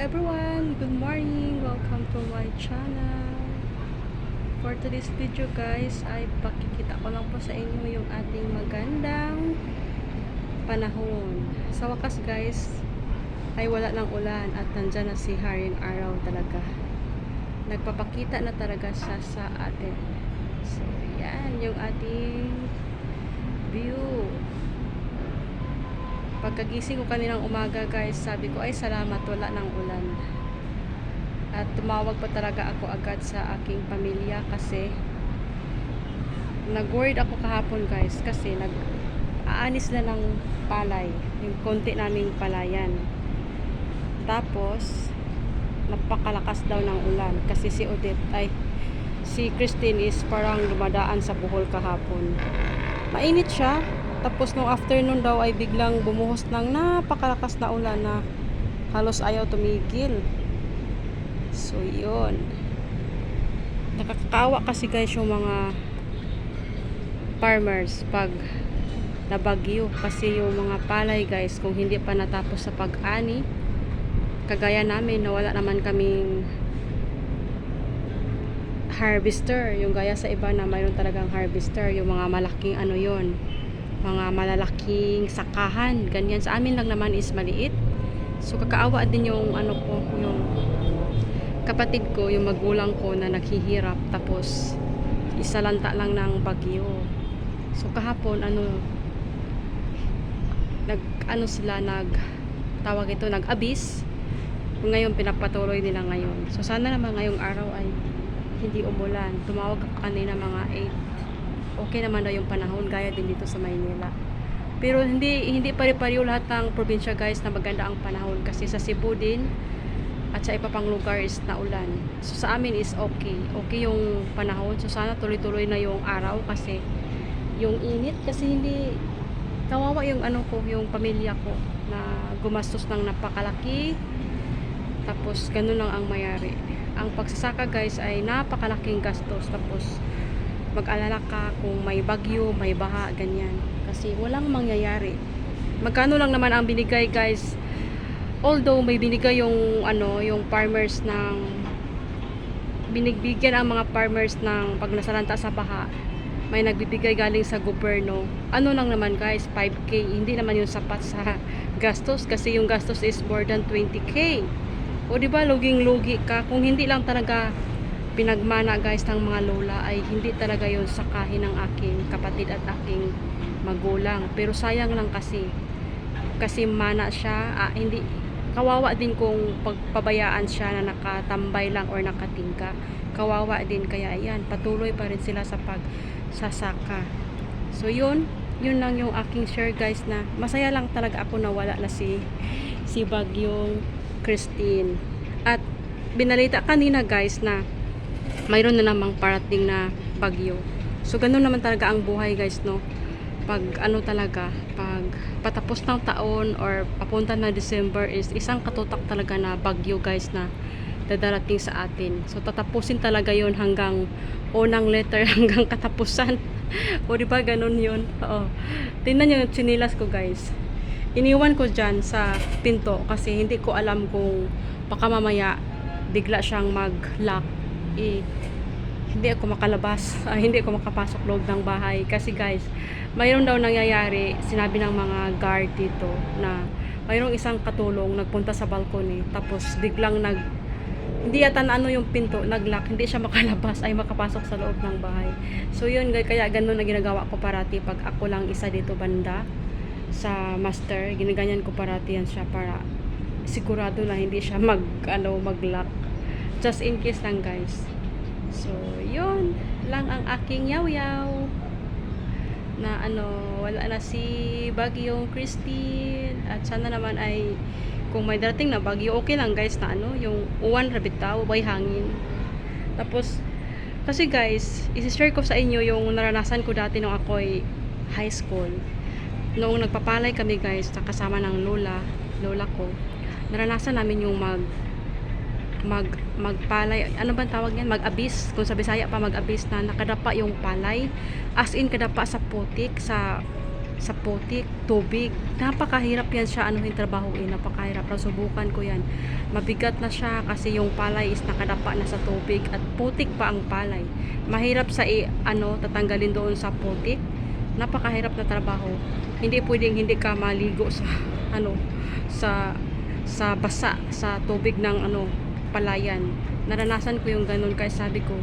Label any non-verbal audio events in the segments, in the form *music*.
everyone! Good morning! Welcome to my channel. For today's video guys, ay pakikita ko lang po sa inyo yung ating magandang panahon. Sa wakas guys, ay wala ng ulan at nandyan na si Haring Araw talaga. Nagpapakita na talaga siya sa atin. So, yan yung ating view. Pagkagising ko kaninang umaga guys, sabi ko ay salamat wala ng ulan. At tumawag pa talaga ako agad sa aking pamilya kasi nag-worried ako kahapon guys kasi nag aanis na ng palay, yung konti naming palayan. Tapos napakalakas daw ng ulan kasi si Odette ay si Christine is parang dumadaan sa buhol kahapon. Mainit siya, tapos nung afternoon daw ay biglang bumuhos ng napakalakas na ulan na halos ayaw tumigil. So, yun. Nakakakawa kasi guys yung mga farmers pag nabagyo. Kasi yung mga palay guys, kung hindi pa natapos sa pag-ani, kagaya namin na wala naman kaming harvester. Yung gaya sa iba na mayroon talagang harvester. Yung mga malaking ano yon mga malalaking sakahan ganyan. Sa amin lang naman is maliit. So kakaawa din yung ano ko yung kapatid ko yung magulang ko na naghihirap tapos isalanta lang ng bagyo. So kahapon ano nag ano sila nag tawag ito nag abis ngayon pinapatuloy nila ngayon. So sana naman ngayong araw ay hindi umulan. Tumawag kanina mga 8 okay naman daw yung panahon gaya din dito sa Maynila. Pero hindi hindi pare-pareho lahat ng probinsya guys na maganda ang panahon kasi sa Cebu din at sa iba pang lugar is na ulan. So sa amin is okay. Okay yung panahon. So sana tuloy-tuloy na yung araw kasi yung init kasi hindi kawawa yung ano ko, yung pamilya ko na gumastos ng napakalaki tapos ganun lang ang mayari. Ang pagsasaka guys ay napakalaking gastos tapos mag-alala ka kung may bagyo, may baha, ganyan. Kasi walang mangyayari. Magkano lang naman ang binigay, guys? Although may binigay yung ano, yung farmers ng binigbigyan ang mga farmers ng pag nasalanta sa baha. May nagbibigay galing sa gobyerno. Ano lang naman, guys, 5k. Hindi naman yung sapat sa *laughs* gastos kasi yung gastos is more than 20k. O di ba luging-lugi ka kung hindi lang talaga pinagmana guys ng mga lola ay hindi talaga yon sakahin ng aking kapatid at aking magulang. Pero sayang lang kasi kasi mana siya. Ah, hindi kawawa din kung pagpabayaan siya na nakatambay lang or nakatingka kawawa din kaya ayan patuloy pa rin sila sa pagsasaka. So yun yun lang yung aking share guys na masaya lang talaga ako na wala na si si Bagyong Christine. At binalita kanina guys na mayroon na namang parating na bagyo. So, ganun naman talaga ang buhay guys, no? Pag ano talaga, pag patapos ng taon or papunta na December is isang katutak talaga na bagyo guys na dadarating sa atin. So, tatapusin talaga yon hanggang unang letter *laughs* hanggang katapusan. o, di ba ganun yun? Oo. Tingnan nyo yung chinilas ko guys. Iniwan ko dyan sa pinto kasi hindi ko alam kung baka mamaya bigla siyang mag-lock eh, hindi ako makalabas, *laughs* uh, hindi ako makapasok loob ng bahay. Kasi guys, mayroon daw nangyayari, sinabi ng mga guard dito na mayroong isang katulong nagpunta sa balcony tapos biglang nag hindi yata na ano yung pinto, naglock, hindi siya *laughs* makalabas ay makapasok sa loob ng bahay. So yun, kaya ganun na ginagawa ko parati pag ako lang isa dito banda sa master, ginaganyan ko parati yan siya para sigurado na hindi siya mag ano maglock just in case lang guys. So yun lang ang aking yaw-yaw. Na ano wala na si Bagyong Christine. At sana naman ay kung may dating na bagyo okay lang guys na ano yung uwan rabitaw bay hangin. Tapos kasi guys isi-share ko sa inyo yung naranasan ko dati nung ako ay high school. Noong nagpapalay kami guys kasama ng lola lola ko naranasan namin yung mag mag magpalay ano bang tawag yan mag-abis kung sa Bisaya pa mag-abis na nakadapa yung palay as in kadapa sa putik sa sa putik, tubig. Napakahirap yan siya anuhin trabaho eh. Napakahirap. Nasubukan ko yan. Mabigat na siya kasi yung palay is nakadapa na sa tubig at putik pa ang palay. Mahirap sa i, ano, tatanggalin doon sa putik. Napakahirap na trabaho. Hindi pwedeng hindi ka maligo sa *laughs* ano sa sa basa sa tubig ng ano palayan. Naranasan ko yung ganun kaya sabi ko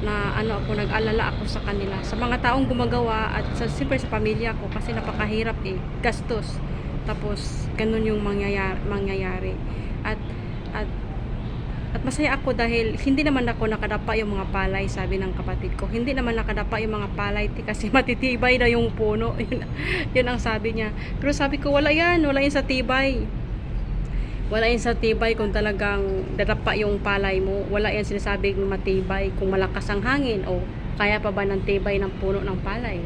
na ano ako nag-alala ako sa kanila sa mga taong gumagawa at sa siyempre sa pamilya ko kasi napakahirap eh gastos. Tapos ganun yung mangyayari, mangyayari. at at at masaya ako dahil hindi naman ako nakadapa yung mga palay sabi ng kapatid ko. Hindi naman nakadapa yung mga palay *laughs* kasi matitibay na yung puno. Yun, *laughs* yun ang sabi niya. Pero sabi ko wala yan wala yan sa tibay wala yan sa tibay kung talagang dadapa yung palay mo. Wala yan sinasabing matibay kung malakas ang hangin o kaya pa ba ng tibay ng puno ng palay.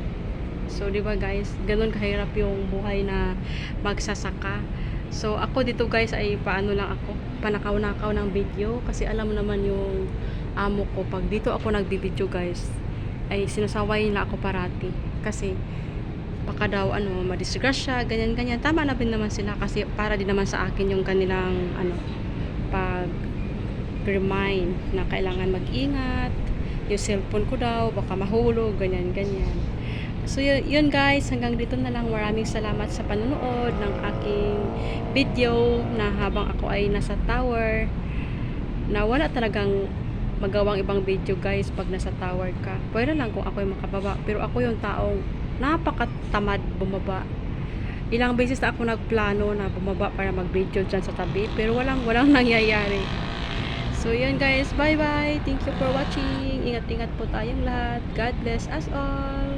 So, di ba guys, ganun kahirap yung buhay na magsasaka. So, ako dito guys ay paano lang ako, panakaw-nakaw ng video kasi alam naman yung amo ko pag dito ako nagbibideo guys ay sinasaway na ako parati kasi baka daw ano madisgrasya ganyan ganyan. Tama na din naman sila kasi para din naman sa akin yung kanilang ano pag remind na kailangan mag-ingat. Yung cellphone ko daw baka mahulog ganyan ganyan. So yun, yun guys. Hanggang dito na lang. Maraming salamat sa panonood ng aking video na habang ako ay nasa tower na wala talagang magawang ibang video guys pag nasa tower ka. Pwede lang kung ako yung makababa pero ako yung taong napakatamad bumaba. Ilang beses na ako nagplano na bumaba para mag-video dyan sa tabi, pero walang walang *laughs* nangyayari. So, yun guys. Bye-bye. Thank you for watching. Ingat-ingat po tayong lahat. God bless us all.